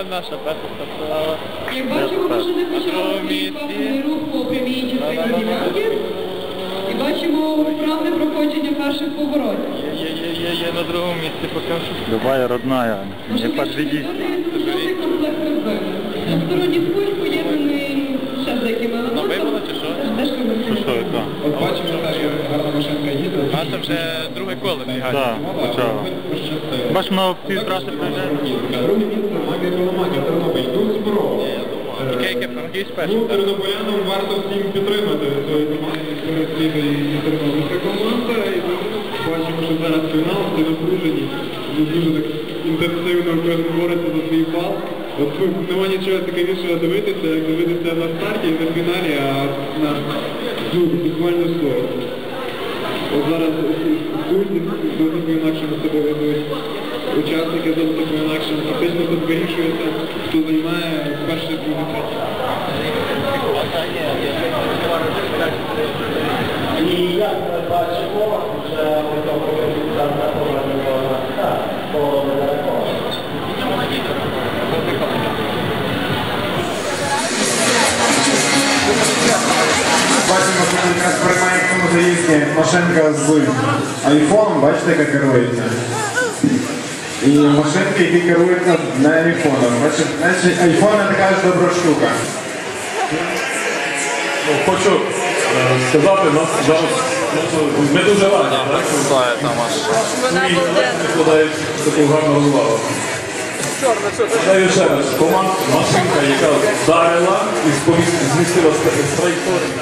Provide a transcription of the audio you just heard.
О, наша перша стартувала. Як бачимо, машини почали свій пасивний рух по прямій частині ділянки. І бачимо вправне проходження перших поворотів. Є, є, є, є на другому місці поки що. Любая родная, не подведи. Жовтий комплект розбив. Двосторонній спуск поєднаний ще з деякими елементами. вибило чи що? Дещо Що, що вибило. це? От бачимо, теж гарна машинка їде. А це вже друге коло бігає. Так, почав. Пощастило. Бач, на півтраси приїжджає. Друге місце Магія Коломагія, Тернопіль, дуже споров. Кейки франківськ Ну, перший. тернополянам варто всім підтримати цієї команди, яка сліди і тернопільська команда. І бачимо, що зараз фінал, це напружені. Дуже так інтенсивно кожен бореться за свій бал. От нема нічого цікавішого дивитися, як дивитися на старті і на фіналі, а на ну, буквально слово. От зараз судді зовсім по-інакшому себе ведуть. Учасники зовсім по-інакшому. Фактично тут вирішується, хто займає перше, друге, третє. Бачимо, якраз приймає в цьому заїзді машинка з айфоном, бачите, яка керується. І машинки, які керуються не айфоном. Бачите, значить, айфон не така ж добра штука. Ну, Хочу е, сказати, нас зараз ну, ми дуже раді, так? Вона буде таку гарну розвагу. Даю ще раз, команд, машинка, яка вдарила і змістила з траєкторію.